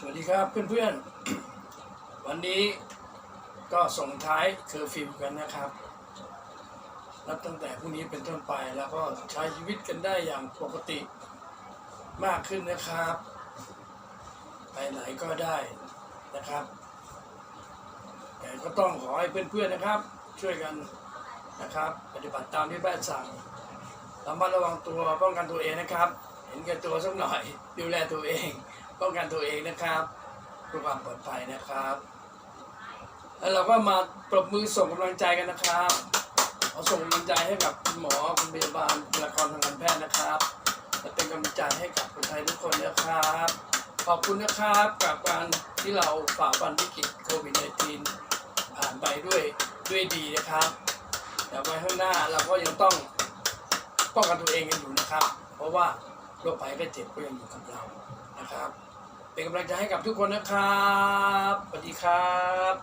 สวัสดีครับเพื่อนๆ วันนี้ก็ส่งท้ายเคอร์ฟิวกันนะครับนับตั้งแต่พรุ่งนี้เป็นต้นไปแล้วก็ใช้ชีวิตกันได้อย่างปกติมากขึ้นนะครับ ไปไหนก็ได้นะครับ แต่ก็ต้องขอให้เพื่อนๆนะครับ ช่วยกันนะครับ ปฏิบัติตามที่แพทย์สั่งระมัดระวังตัวป้องกันตัวเองนะครับ เห็นแก่ตัวสักหน่อยดูแลตัวเอง ป้องกันตัวเองนะครับเพื่อความปลอดภัยนะครับ แล้วเราก็มาปรบมือส่งกำลังใจกันนะครับขอส่งกำลังใจให้กับคุณหมอคุณพยาบาลบุคลากรทางการแพทย์นะครับและเป็นกำลังใจให้กับคนไทยทุกคนนะครับ ขอบคุณนะครับกับการที่เราฝ่าฟันวิกฤตโควิด -19 ผ่านไปด้วยด้วยดีนะครับแต่ไว้ข้างหน้าเราก็ยังต้องป้องกันตัวเองกันอยู่นะครับ เพราะว่าโรคภัยไข้เจ็บก็ยังอยู่กับเรานะครับ เป็นกำลังใจให้กับทุกคนนะครับสวัสดีครับ